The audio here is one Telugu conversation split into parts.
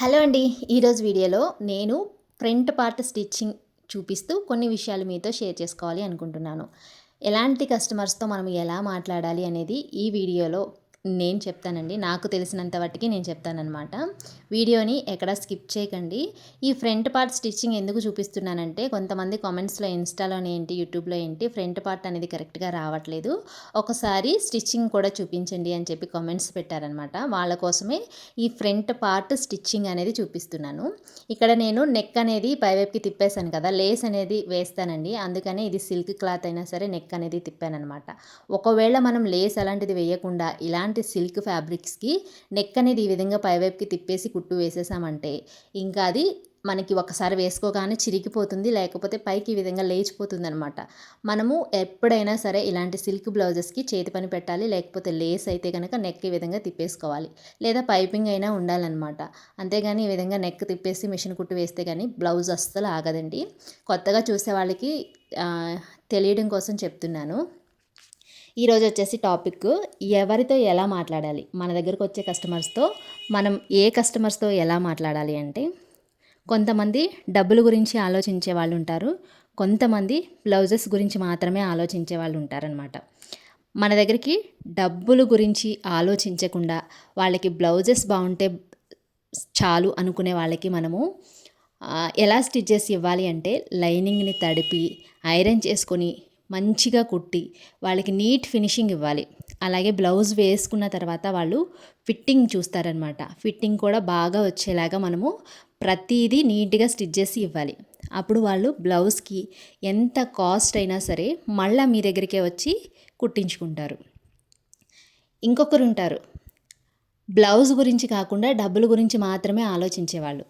హలో అండి. ఈరోజు వీడియోలో నేను ఫ్రంట్ పార్ట్ స్టిచ్చింగ్ చూపిస్తూ కొన్ని విషయాలు మీతో షేర్ చేసుకోవాలి అనుకుంటున్నాను. ఎలాంటి కస్టమర్స్తో మనం ఎలా మాట్లాడాలి అనేది ఈ వీడియోలో నేను చెప్తానండి. నాకు తెలిసినంత వాటికి నేను చెప్తానమాట వీడియోని ఎక్కడ స్కిప్ చేయకండి. ఈ ఫ్రంట్ పార్ట్ స్టిచ్చింగ్ ఎందుకు చూపిస్తున్నానంటే కొంతమంది కామెంట్స్లో ఇన్స్టాలో ఏంటి యూట్యూబ్లో ఏంటి ఫ్రంట్ పార్ట్ అనేది కరెక్ట్గా రావట్లేదు. ఒకసారి స్టిచ్చింగ్ కూడా చూపించండి అని చెప్పి కామెంట్స్ పెట్టారనమాట వాళ్ళ కోసమే ఈ ఫ్రంట్ పార్ట్ స్టిచ్చింగ్ అనేది చూపిస్తున్నాను. ఇక్కడ నేను నెక్ అనేది పైవైపుకి తిప్పేశాను కదా లేస్ అనేది వేస్తానండి. అందుకనే ఇది సిల్క్ క్లాత్ అయినా సరే నెక్ అనేది తిప్పానమాట ఒకవేళ మనం లేస్ అలాంటిది వేయకుండా ఇలాంటి ఇలాంటి సిల్క్ ఫ్యాబ్రిక్స్కి నెక్ అనేది ఈ విధంగా పైవైపుకి తిప్పేసి కుట్టు వేసేసామంటే ఇంకా అది మనకి ఒకసారి వేసుకోగానే చిరిగిపోతుంది లేకపోతే పైకి ఈ విధంగా లేచిపోతుంది అనమాట మనము ఎప్పుడైనా సరే ఇలాంటి సిల్క్ బ్లౌజెస్కి చేతి పని పెట్టాలి లేకపోతే లేస్ అయితే కనుక నెక్ ఈ విధంగా తిప్పేసుకోవాలి లేదా పైపింగ్ అయినా ఉండాలన్నమాట. అంతేగాని ఈ విధంగా నెక్ తిప్పేసి మిషన్ కుట్టు వేస్తే కానీ బ్లౌజ్ అస్సలు ఆగదండి. కొత్తగా చూసే వాళ్ళకి తెలియడం కోసం చెప్తున్నాను. ఈరోజు వచ్చేసి టాపిక్ ఎవరితో ఎలా మాట్లాడాలి? మన దగ్గరకు వచ్చే కస్టమర్స్తో మనం ఏ కస్టమర్స్తో ఎలా మాట్లాడాలి అంటే కొంతమంది డబ్బుల గురించి ఆలోచించే వాళ్ళు ఉంటారు. కొంతమంది బ్లౌజెస్ గురించి మాత్రమే ఆలోచించే వాళ్ళు ఉంటారనమాట మన దగ్గరికి డబ్బుల గురించి ఆలోచించకుండా వాళ్ళకి బ్లౌజెస్ బాగుంటే చాలు అనుకునే వాళ్ళకి మనము ఎలా స్టిచ్చెస్ ఇవ్వాలి అంటే లైనింగ్ని తడిపి ఐరన్ చేసుకొని మంచిగా కుట్టి వాళ్ళకి నీట్ ఫినిషింగ్ ఇవ్వాలి. అలాగే బ్లౌజ్ వేసుకున్న తర్వాత వాళ్ళు ఫిట్టింగ్ చూస్తారనమాట ఫిట్టింగ్ కూడా బాగా వచ్చేలాగా మనము ప్రతిదీ నీట్గా స్టిచ్ చేసి ఇవ్వాలి. అప్పుడు వాళ్ళు బ్లౌజ్కి ఎంత కాస్ట్ అయినా సరే మళ్ళీ మీ దగ్గరికే వచ్చి కుట్టించుకుంటారు. ఇంకొకరు ఉంటారు బ్లౌజ్ గురించి కాకుండా డబ్బుల గురించి మాత్రమే ఆలోచించేవాళ్ళు.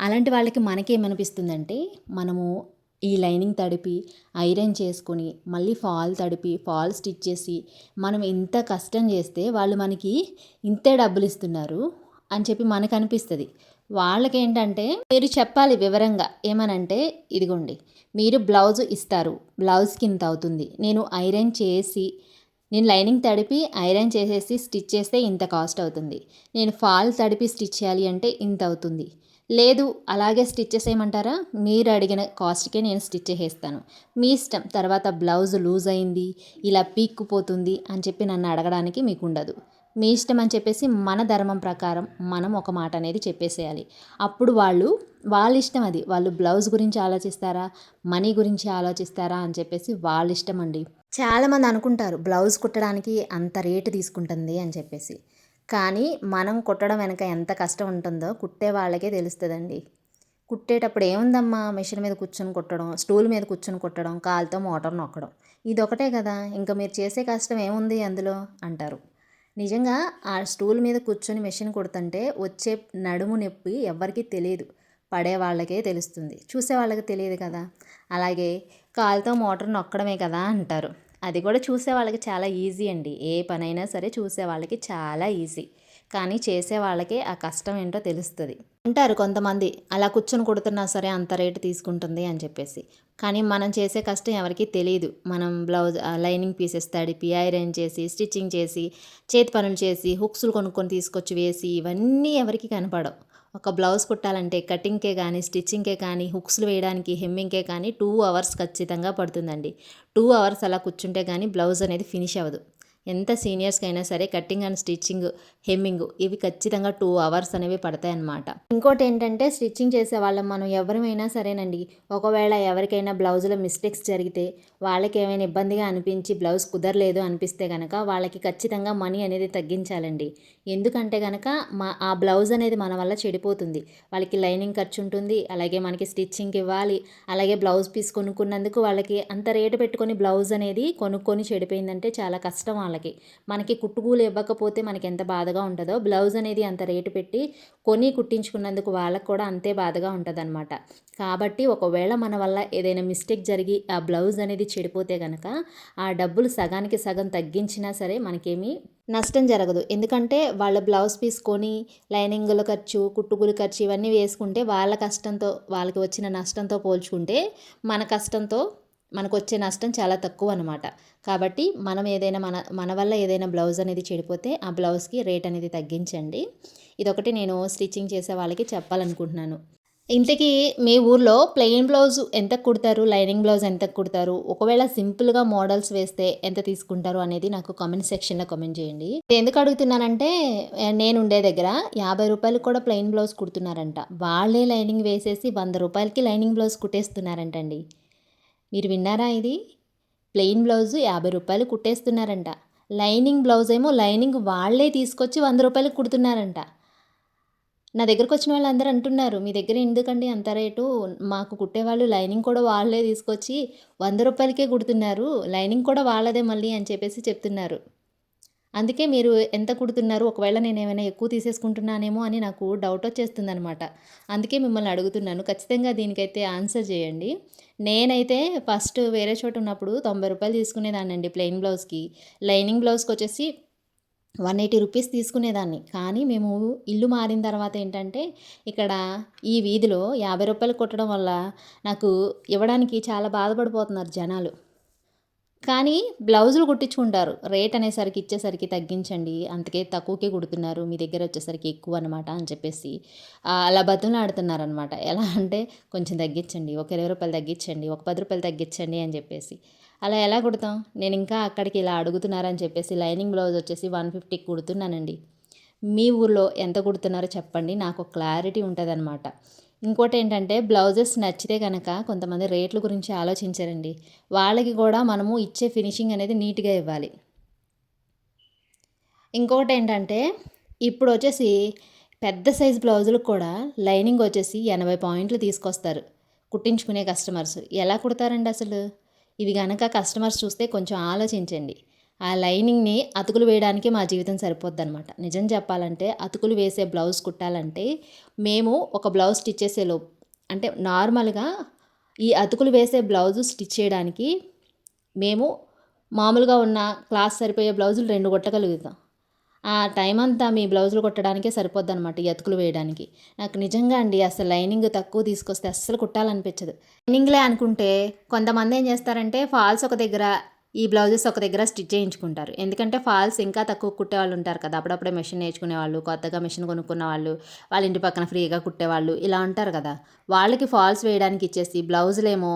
అలాంటి వాళ్ళకి మనకేమనిపిస్తుందంటే మనము ఈ లైనింగ్ తడిపి ఐరన్ చేసుకొని మళ్ళీ ఫాల్ తడిపి ఫాల్ స్టిచ్ చేసి మనం ఇంత కష్టం చేస్తే వాళ్ళు మనకి ఇంతే డబ్బులు ఇస్తున్నారు అని చెప్పి మనకు అనిపిస్తుంది. వాళ్ళకేంటంటే మీరు చెప్పాలి వివరంగా ఏమనంటే ఇదిగోండి మీరు బ్లౌజ్ ఇస్తారు బ్లౌజ్కి ఇంత అవుతుంది నేను ఐరన్ చేసి నేను లైనింగ్ తడిపి ఐరన్ చేసేసి స్టిచ్ చేస్తే ఇంత కాస్ట్ అవుతుంది నేను ఫాల్ తడిపి స్టిచ్ చేయాలి అంటే ఇంత అవుతుంది లేదు అలాగే స్టిచ్ చేసేయమంటారా? మీరు అడిగిన కాస్ట్కే నేను స్టిచ్ చేసేస్తాను. మీ ఇష్టం తర్వాత బ్లౌజ్ లూజ్ అయింది ఇలా పీక్కుపోతుంది అని చెప్పి నన్ను అడగడానికి మీకు ఉండదు మీ ఇష్టం అని చెప్పేసి మన ధర్మం ప్రకారం మనం ఒక మాట అనేది చెప్పేసేయాలి. అప్పుడు వాళ్ళు వాళ్ళ ఇష్టం అది. వాళ్ళు బ్లౌజ్ గురించి ఆలోచిస్తారా? మనీ గురించి ఆలోచిస్తారా? అని చెప్పేసి వాళ్ళ ఇష్టం అండి. చాలామంది అనుకుంటారు బ్లౌజ్ కుట్టడానికి అంత రేటు తీసుకుంటుంది అని చెప్పేసి. కానీ మనం కుట్టడం వెనక ఎంత కష్టం ఉంటుందో కుట్టే వాళ్ళకే తెలుస్తుందండి. కుట్టేటప్పుడు ఏముందమ్మా? మిషన్ మీద కూర్చొని కుట్టడం స్టూల్ మీద కూర్చొని కుట్టడం కాలుతో మోటార్ నొక్కడం. ఇది ఒకటే కదా. ఇంకా మీరు చేసే కష్టం ఏముంది అందులో? అంటారు. నిజంగా ఆ స్టూల్ మీద కూర్చొని మిషన్ కుడుతుంటే వచ్చే నడుము నొప్పి ఎవరికీ తెలియదు. పడే వాళ్ళకే తెలుస్తుంది. చూసే వాళ్ళకి తెలియదు కదా. అలాగే కాలుతో మోటార్ నొక్కడమే కదా అంటారు. అది కూడా చూసే వాళ్ళకి చాలా ఈజీ అండి. ఏ పనైనా సరే చూసే వాళ్ళకి చాలా ఈజీ. కానీ చేసే వాళ్ళకే ఆ కష్టం ఏంటో తెలుస్తుంది. అంటారు కొంతమంది అలా కూర్చొని కుడుతున్నా సరే అంత రేటు తీసుకుంటుంది అని చెప్పేసి. కానీ మనం చేసే కష్టం ఎవరికీ తెలియదు మనం బ్లౌజ్ లైనింగ్ పీసెస్ తడిపి ఐరన్ చేసి స్టిచ్చింగ్ చేసి చేతి పనులు చేసి హుక్స్లు కొనుక్కొని తీసుకొచ్చి వేసి ఇవన్నీ ఎవరికి కనపడవు. ఒక బ్లౌజ్ కుట్టాలంటే కటింగ్కే కానీ స్టిచ్చింగ్కే కానీ హుక్స్లు వేయడానికి హెమ్మింగ్కే కానీ టూ అవర్స్ ఖచ్చితంగా పడుతుందండి. టూ అవర్స్ అలా కూర్చుంటే కానీ బ్లౌజ్ అనేది ఫినిష్ అవ్వదు. ఎంత సీనియర్స్కి అయినా సరే కట్టింగ్ అండ్ స్టిచ్చింగ్ హెమ్మింగ్ ఇవి ఖచ్చితంగా టూ అవర్స్ అనేవి పడతాయి అన్నమాట ఇంకోటి ఏంటంటే స్టిచ్చింగ్ చేసే వాళ్ళం మనం ఎవరిమైనా సరేనండి. ఒకవేళ ఎవరికైనా బ్లౌజ్లో మిస్టేక్స్ జరిగితే వాళ్ళకి ఏమైనా ఇబ్బందిగా అనిపించి బ్లౌజ్ కుదరలేదు అనిపిస్తే కనుక వాళ్ళకి ఖచ్చితంగా మనీ అనేది తగ్గించాలండి. ఎందుకంటే కనుక మా ఆ బ్లౌజ్ అనేది మన వల్ల చెడిపోతుంది. వాళ్ళకి లైనింగ్ ఖర్చు ఉంటుంది అలాగే మనకి స్టిచ్చింగ్కి ఇవ్వాలి అలాగే బ్లౌజ్ పీస్ కొనుక్కున్నందుకు వాళ్ళకి అంత రేటు పెట్టుకొని బ్లౌజ్ అనేది కొనుక్కొని చెడిపోయిందంటే చాలా కష్టం వాళ్ళకి. మనకి కుట్టుకూలు ఇవ్వకపోతే మనకి ఎంత బాధగా ఉంటుందో బ్లౌజ్ అనేది అంత రేటు పెట్టి కొని కుట్టించుకున్నందుకు వాళ్ళకు కూడా అంతే బాధగా ఉంటుందన్నమాట. కాబట్టి ఒకవేళ మన వల్ల ఏదైనా మిస్టేక్ జరిగి ఆ బ్లౌజ్ అనేది చెడిపోతే కనుక ఆ డబ్బులు సగానికి సగం తగ్గించినా సరే మనకేమీ నష్టం జరగదు. ఎందుకంటే వాళ్ళ బ్లౌజ్ పీస్ కొని లైనింగుల ఖర్చు కుట్టుకులు ఖర్చు ఇవన్నీ వేసుకుంటే వాళ్ళ కష్టంతో వాళ్ళకి వచ్చిన నష్టంతో పోల్చుకుంటే మన కష్టంతో మనకు వచ్చే నష్టం చాలా తక్కువ అనమాట కాబట్టి మనం ఏదైనా మన మన వల్ల ఏదైనా బ్లౌజ్ అనేది చెడిపోతే ఆ బ్లౌజ్కి రేట్ అనేది తగ్గించండి. ఇదొకటి నేను స్టిచ్చింగ్ చేసే వాళ్ళకి చెప్పాలనుకుంటున్నాను. ఇంతకీ మీ ఊర్లో ప్లెయిన్ బ్లౌజ్ ఎంత కుడతారు? లైనింగ్ బ్లౌజ్ ఎంత కుడతారు? ఒకవేళ సింపుల్గా మోడల్స్ వేస్తే ఎంత తీసుకుంటారు అనేది నాకు కామెంట్ సెక్షన్లో కామెంట్ చేయండి. ఎందుకు అడుగుతున్నానంటే నేను ఉండే దగ్గర యాభై రూపాయలు కూడా ప్లెయిన్ బ్లౌజ్ కుడుతున్నారంట. వాళ్ళే లైనింగ్ వేసేసి వంద రూపాయలకి లైనింగ్ బ్లౌజ్ కుట్టేస్తున్నారంటండి. మీరు విన్నారా ఇది? ప్లెయిన్ బ్లౌజ్ యాభై రూపాయలు కుట్టేస్తున్నారంట. లైనింగ్ బ్లౌజ్ ఏమో లైనింగ్ వాళ్ళే తీసుకొచ్చి వంద రూపాయలకు కుడుతున్నారంట. నా దగ్గరకు వచ్చిన వాళ్ళు అందరూ అంటున్నారు మీ దగ్గర ఎందుకండి అంత రేటు? మాకు కుట్టేవాళ్ళు లైనింగ్ కూడా వాళ్ళే తీసుకొచ్చి వంద రూపాయలకే కుడుతున్నారు లైనింగ్ కూడా వాళ్ళదే మళ్ళీ అని చెప్పేసి చెప్తున్నారు. అందుకే మీరు ఎంత కుడుతున్నారు ఒకవేళ నేను ఏమైనా ఎక్కువ తీసేసుకుంటున్నానేమో అని నాకు డౌట్ వచ్చేస్తుంది అనమాట అందుకే మిమ్మల్ని అడుగుతున్నాను ఖచ్చితంగా దీనికైతే ఆన్సర్ చేయండి. నేనైతే ఫస్ట్ వేరే చోట ఉన్నప్పుడు తొంభై రూపాయలు తీసుకునేదానండి ప్లెయిన్ బ్లౌజ్కి. లైనింగ్ బ్లౌజ్కి వచ్చేసి వన్ ఎయిటీ రూపీస్ తీసుకునేదాన్ని. కానీ మేము ఇల్లు మారిన తర్వాత ఏంటంటే ఇక్కడ ఈ వీధిలో యాభై రూపాయలు కొట్టడం వల్ల నాకు ఇవ్వడానికి చాలా బాధపడిపోతున్నారు జనాలు. కానీ బ్లౌజులు కుట్టించుకుంటారు. రేట్ అనేసరికి ఇచ్చేసరికి తగ్గించండి. అందుకే తక్కువకే కుడుతున్నారు. మీ దగ్గర వచ్చేసరికి ఎక్కువ అనమాట అని చెప్పేసి అలా బతులాడుతున్నారనమాట ఎలా అంటే కొంచెం తగ్గించండి. ఒక ఇరవై రూపాయలు తగ్గించండి. ఒక పది రూపాయలు తగ్గించండి అని చెప్పేసి. అలా ఎలా కుడతాం? నేను ఇంకా అక్కడికి ఇలా అడుగుతున్నారని చెప్పేసి లైనింగ్ బ్లౌజ్ వచ్చేసి వన్ ఫిఫ్టీకి కుడుతున్నానండి. మీ ఊర్లో ఎంత కుడుతున్నారో చెప్పండి. నాకు క్లారిటీ ఉంటుందన్నమాట. ఇంకోటి ఏంటంటే బ్లౌజెస్ నచ్చితే కనుక కొంతమంది రేట్ల గురించి ఆలోచించారండి. వాళ్ళకి కూడా మనము ఇచ్చే ఫినిషింగ్ అనేది నీట్గా ఇవ్వాలి. ఇంకోటి ఏంటంటే ఇప్పుడు వచ్చేసి పెద్ద సైజ్ బ్లౌజులకు కూడా లైనింగ్ వచ్చేసి ఎనభై పాయింట్లు తీసుకొస్తారు. కుట్టించుకునే కస్టమర్స్. ఎలా కుడతారండి అసలు? ఇవి కనుక కస్టమర్స్ చూస్తే కొంచెం ఆలోచించండి. ఆ లైనింగ్ని అతుకులు వేయడానికి మా జీవితం సరిపోద్ది అనమాట నిజం చెప్పాలంటే అతుకులు వేసే బ్లౌజ్ కుట్టాలంటే మేము ఒక బ్లౌజ్ స్టిచ్ చేసేలో అంటే నార్మల్గా ఈ అతుకులు వేసే బ్లౌజ్ స్టిచ్ చేయడానికి మేము మామూలుగా ఉన్న క్లాస్ సరిపోయే బ్లౌజులు రెండు కొట్టగలుగుతాం ఆ టైం అంతా మీ బ్లౌజులు కుట్టడానికే సరిపోద్ది అనమాట ఎతుకులు వేయడానికి. నాకు నిజంగా అండి అసలు లైనింగ్ తక్కువ తీసుకొస్తే అస్సలు కుట్టాలనిపించదు. లైనింగ్లే అనుకుంటే కొంతమంది ఏం చేస్తారంటే ఫాల్స్ ఒక దగ్గర ఈ బ్లౌజెస్ ఒక దగ్గర స్టిచ్ చేయించుకుంటారు. ఎందుకంటే ఫాల్స్ ఇంకా తక్కువ కుట్టే వాళ్ళు ఉంటారు కదా. అప్పుడప్పుడే మెషిన్ నేర్చుకునే వాళ్ళు కొత్తగా మెషిన్ కొనుక్కున్న వాళ్ళు వాళ్ళ ఇంటి పక్కన ఫ్రీగా కుట్టేవాళ్ళు ఇలా ఉంటారు కదా. వాళ్ళకి ఫాల్స్ వేయడానికి ఇచ్చేసి బ్లౌజులేమో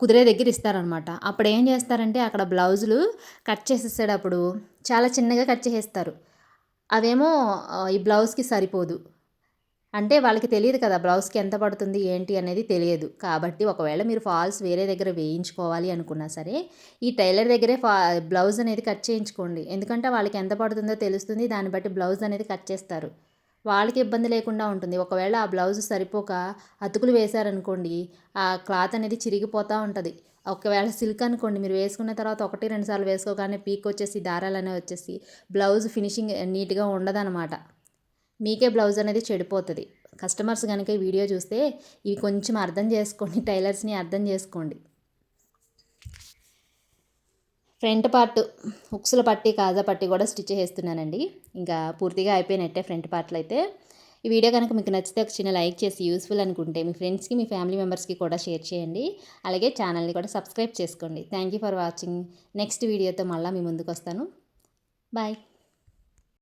కుదిరే దగ్గర ఇస్తారనమాట. అప్పుడు ఏం చేస్తారంటే అక్కడ బ్లౌజులు కట్ చేసేసేటప్పుడు చాలా చిన్నగా కట్ చేసేస్తారు. అవేమో ఈ బ్లౌజ్కి సరిపోదు. అంటే వాళ్ళకి తెలియదు కదా బ్లౌజ్కి ఎంత పడుతుంది ఏంటి అనేది తెలియదు. కాబట్టి ఒకవేళ మీరు ఫాల్స్ వేరే దగ్గర వేయించుకోవాలి అనుకున్నా సరే ఈ టైలర్ దగ్గరే ఫా బ్లౌజ్ అనేది కట్ చేయించుకోండి. ఎందుకంటే వాళ్ళకి ఎంత పడుతుందో తెలుస్తుంది దాన్ని బట్టి బ్లౌజ్ అనేది కట్ చేస్తారు. వాళ్ళకి ఇబ్బంది లేకుండా ఉంటుంది. ఒకవేళ ఆ బ్లౌజ్ సరిపోక అతుకులు వేశారనుకోండి ఆ క్లాత్ అనేది చిరిగిపోతూ ఉంటుంది. ఒకవేళ సిల్క్ అనుకోండి మీరు వేసుకున్న తర్వాత ఒకటి రెండు సార్లు వేసుకోగానే పీక్ వచ్చేసి దారాలు అనేవి వచ్చేసి బ్లౌజ్ ఫినిషింగ్ నీట్గా ఉండదన్నమాట. మీకే బ్లౌజ్ అనేది చెడిపోతుంది. కస్టమర్స్ కనుక ఈ వీడియో చూస్తే ఇవి కొంచెం అర్థం చేసుకోండి టైలర్స్ని అర్థం చేసుకోండి. ఫ్రంట్ పార్ట్ హుక్స్ల పట్టి కాజా పట్టి కూడా స్టిచ్ చేస్తున్నానండి. ఇంకా పూర్తిగా అయిపోయినట్టే ఫ్రంట్ పార్ట్లు అయితే. ఈ వీడియో కనుక మీకు నచ్చితే ఒక చిన్న లైక్ చేసి యూస్ఫుల్ అనుకుంటే మీ ఫ్రెండ్స్కి మీ ఫ్యామిలీ మెంబర్స్కి కూడా షేర్ చేయండి. అలాగే ఛానల్ని కూడా సబ్స్క్రైబ్ చేసుకోండి. Thank you for watching. Next వీడియోతో మళ్ళీ మీ ముందుకు వస్తాను. బాయ్.